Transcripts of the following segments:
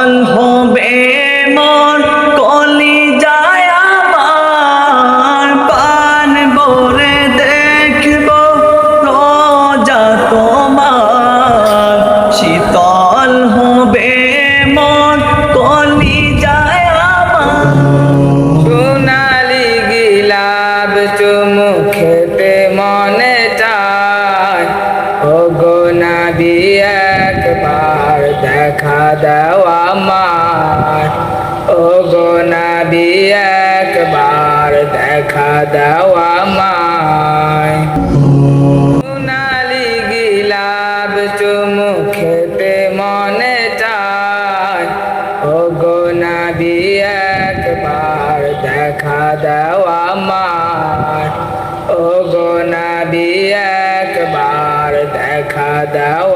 পাগল হবে মন কলি যায় পান বরে দেখব রোজা তোমার। শীতল হবে মন কলি যায় সোনালি গিলাব চুমুখেতে মনে চায়। ও গো দেখা দেওয়া আমায় ও গো একবার দেখা দেওয়া আমায়। সোনালি গিলাব চুমু খেতে মনে চায়। ও গো নাবি, একবার দেখা দেওয়া মার ও গো নাবি, একবার দেখা দেওয়া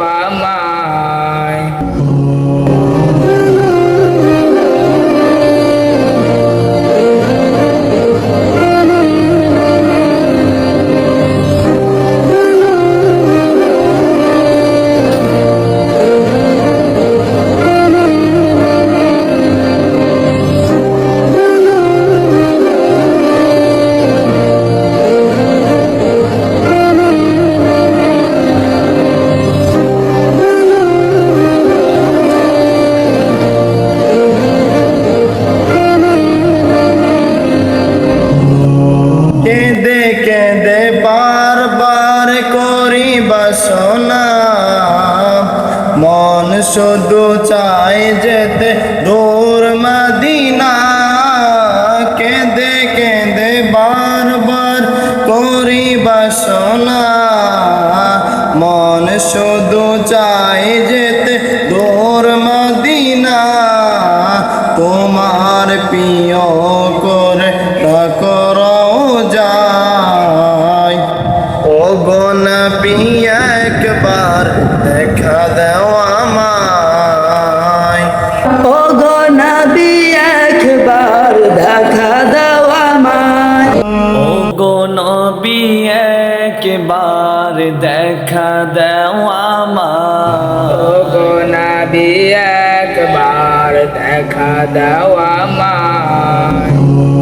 মন শুধু চাই যেতে, দূর মদিনা কেঁদে কেঁদে বারবার করি বাসনা মন শুধু চাই যেতে, দূর মদিনা তোমার প্রিয় করে করো যায় ও গন পিয়া একবার দেখা দাও আমায়। ও গো নাবি একবার দেখা দেওয়া মায় ও গো নবী একবার দেখা দাও আমার ও গো নাবি একবার দেখা দাও